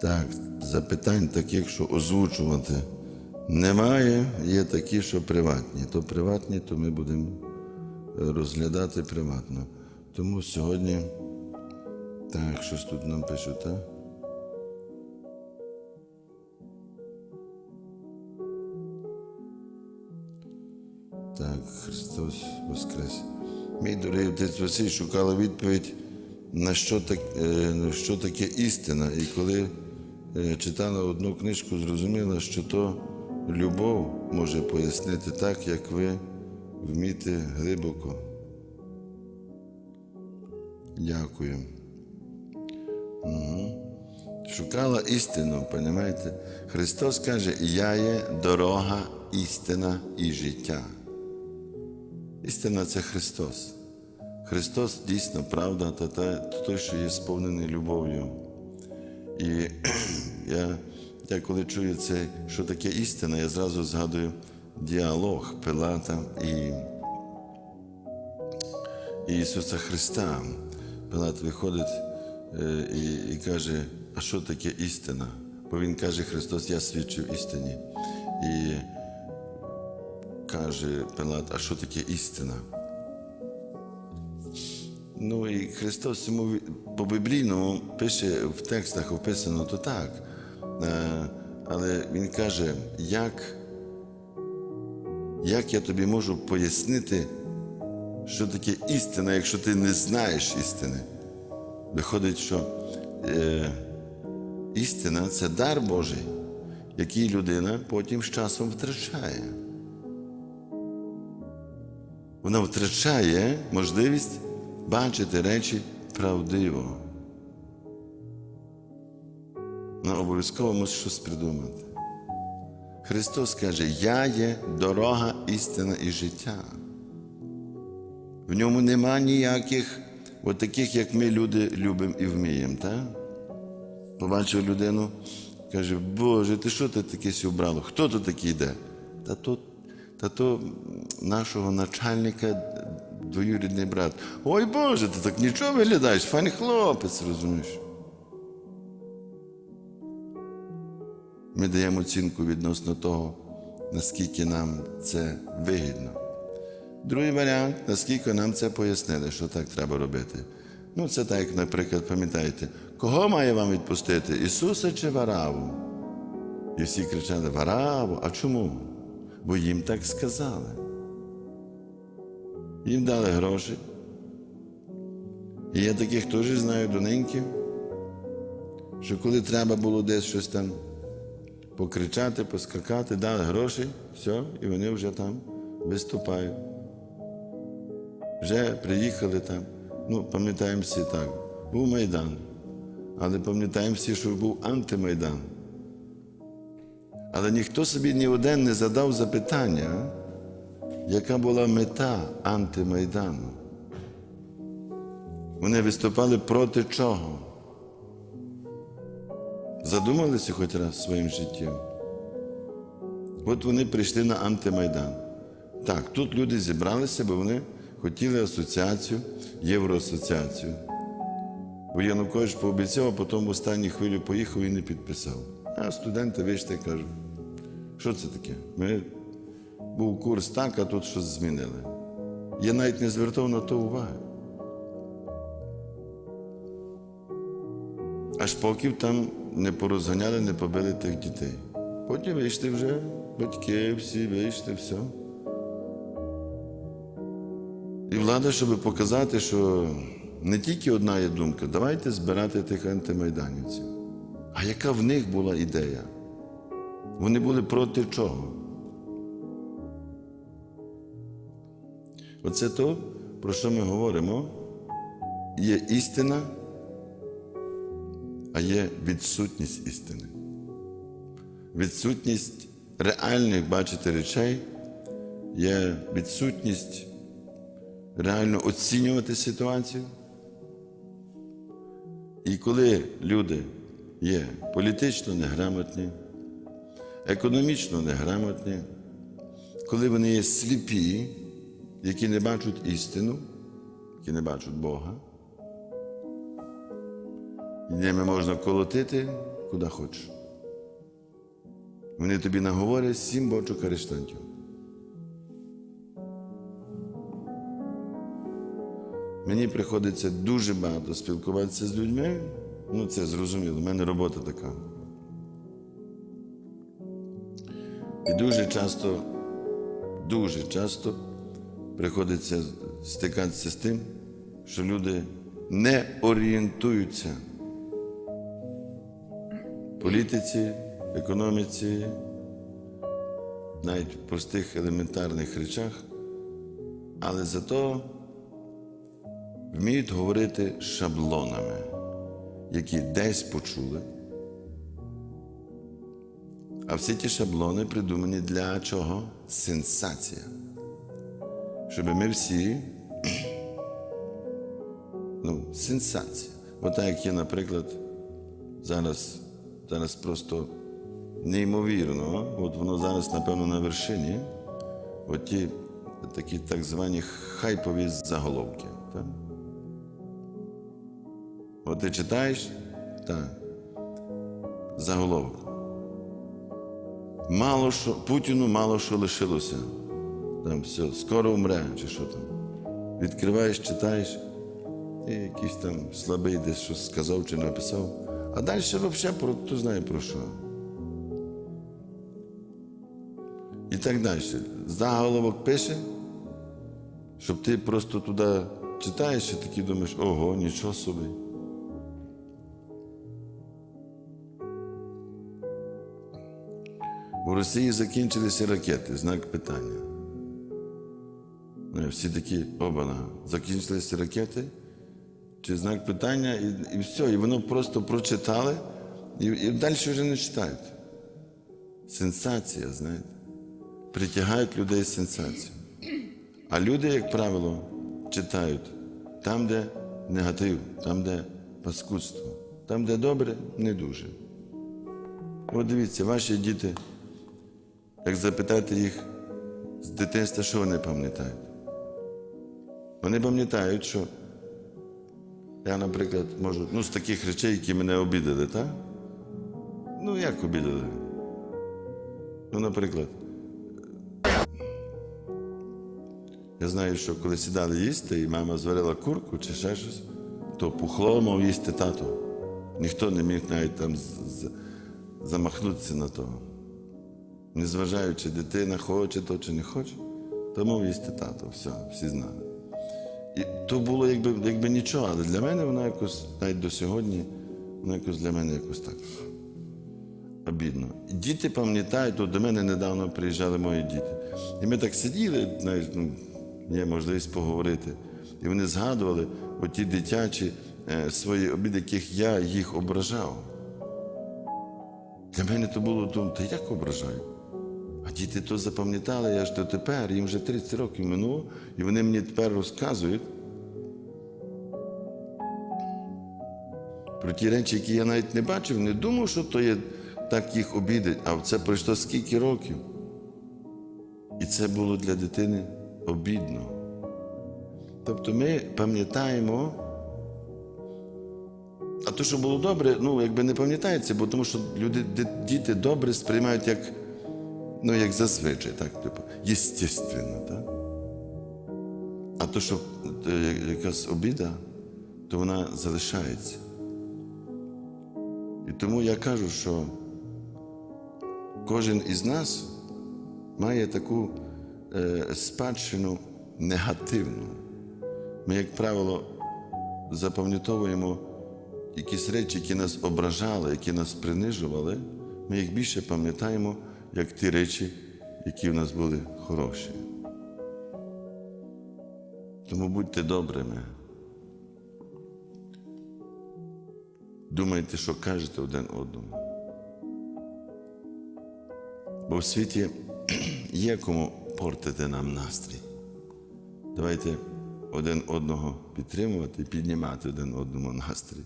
Так, запитань таких, що озвучувати немає. Є такі, що приватні. То приватні, то ми будемо е, розглядати приватно. Тому сьогодні. Так, щось тут нам пишуть, так? Так, Христос Воскрес. Мій дорогий отець Василь шукала відповідь, на що, так, е, що таке істина. І коли читала одну книжку, зрозуміла, що то любов може пояснити так, як ви вмієте глибоко. Дякую. Угу. Шукала істину, розумієте? Христос каже, я є дорога, істина і життя. Істина це Христос. Христос дійсно правда, та той, що є сповнений любов'ю. І я, я коли чую це, що таке істина, я зразу згадую діалог Пилата і, Ісуса Христа. Пилат виходить е, і, і каже, а що таке істина? Бо Він каже, Христос, я свідчив істині. І каже Пилат, а що таке істина? Ну і Христос йому по біблійному пише в текстах описано то так. Е, Але Він каже, як, як я тобі можу пояснити, що таке істина, якщо ти не знаєш істини? Виходить, що е, істина це дар Божий, який людина потім з часом втрачає. Вона втрачає можливість бачити речі правдиво. Вона обов'язково мусить щось придумати. Христос каже, Я є дорога, істина і життя. В ньому нема ніяких, от таких, як ми люди любимо і вміємо. Так? Побачив людину, каже, Боже, ти що ти таке обрало? Хто тут такий йде? Та то, та то нашого начальника двоюрідний брат. Ой Боже, ти так нічого виглядаєш, файний хлопець, розумієш? Ми даємо оцінку відносно того, наскільки нам це вигідно. Другий варіант, наскільки нам це пояснили, що так треба робити. Ну, це так, наприклад, пам'ятаєте, кого має вам відпустити? Ісуса чи Вараву? І всі кричали: Вараву, а чому? Бо їм так сказали. Їм дали гроші. І я таких теж знаю доненьків, що коли треба було десь щось там покричати, поскакати, дали гроші, все, і вони вже там виступають. Вже приїхали там. Ну, пам'ятаємо всі так. Був Майдан. Але пам'ятаємо всі, що був антимайдан. Але ніхто собі ні один не задав запитання, яка була мета антимайдану. Вони виступали проти чого? Задумалися хоч раз своїм життям. От вони прийшли на антимайдан. Так, тут люди зібралися, бо вони хотіли асоціацію, євроасоціацію. Бо Янукович пообіцяв, а потім в останню хвилю поїхав і не підписав. А студенти вийшли і кажуть, що це таке? Ми був курс так, а тут щось змінили. Я навіть не звертав на то уваги. Аж поки там не порозганяли, не побили тих дітей. Потім вийшли вже батьки, всі вийшли, все. І влада, щоб показати, що не тільки одна є думка, давайте збирати тих антимайданівців. А яка в них була ідея? Вони були проти чого? Оце то, про що ми говоримо, є істина, а є відсутність істини. Відсутність реальних бачити речей, є відсутність реально оцінювати ситуацію. І коли люди є політично неграмотні, економічно неграмотні, коли вони є сліпі, які не бачать істину, які не бачать Бога, ними можна колотити, куди хочеш. Вони тобі наговорять сім бочок арештантів. Мені приходиться дуже багато спілкуватися з людьми. Ну, це зрозуміло, в мене робота така. І дуже часто, дуже часто приходиться стикатися з тим, що люди не орієнтуються в політиці, економіці, навіть в простих елементарних речах, але зато вміють говорити шаблонами, які десь почули. А всі ті шаблони придумані для чого? Сенсація. Щоб ми всі. Ну, сенсація. Отак, як є, наприклад, зараз, зараз просто неймовірно. От воно зараз, напевно, на вершині. От ті такі так звані хайпові заголовки. Так? От ти читаєш, так. Заголовок. Мало що, Путіну мало що лишилося. Там все, скоро умре, чи що там. Відкриваєш, читаєш, і якийсь там слабий десь щось сказав чи написав. А далі взагалі про хто знає про що. І так далі. Заголовок пише, щоб ти просто туди читаєш і такий думаєш, ого, нічого собі. У Росії закінчилися ракети, знак питання. І Всі такі, обана, закінчилися ракети, чи знак питання, і, і все, і воно просто прочитали, і, і далі вже не читають. Сенсація, знаєте, притягають людей сенсацію. А люди, як правило, читають там, де негатив, там, де паскудство, там, де добре, не дуже. От дивіться, ваші діти, як запитати їх з дитинства, що вони пам'ятають? Вони пам'ятають, що я, наприклад, можу, ну, з таких речей, які мене обідали, так? Ну, як обідали? Ну, наприклад, я знаю, що коли сідали їсти, і мама зварила курку чи ще щось, то пухло мав їсти тато. Ніхто не міг навіть там замахнутися на того. Незважаючи, дитина хоче то чи не хоче, то мав їсти тато. Все, всі знали. І то було якби, якби нічого, але для мене воно якось, навіть до сьогодні, воно якось для мене якось так обідно. Діти пам'ятають, от до мене недавно приїжджали мої діти. І ми так сиділи, знаєш, ну, є можливість поговорити. І вони згадували оті дитячі е, свої обіди, яких я їх ображав. Для мене то було думаю, та як ображаю? А діти то запам'ятали, я ж дотепер, їм вже 30 років минуло, і вони мені тепер розказують про ті речі, які я навіть не бачив, не думав, що то є так їх обідать, а це пройшло скільки років. І це було для дитини обідно. Тобто ми пам'ятаємо, а то, що було добре, ну, якби не пам'ятається, бо тому що люди, діти добре сприймають як, ну, як зазвичай, так, типу, єстественно, так? А то, що е, якась обіда, то вона залишається. І тому я кажу, що кожен із нас має таку е, спадщину негативну. Ми, як правило, запам'ятовуємо якісь речі, які нас ображали, які нас принижували, ми їх більше пам'ятаємо, як ті речі, які в нас були хороші. Тому будьте добрими. Думайте, що кажете один одному. Бо в світі є кому портити нам настрій. Давайте один одного підтримувати і піднімати один одному настрій.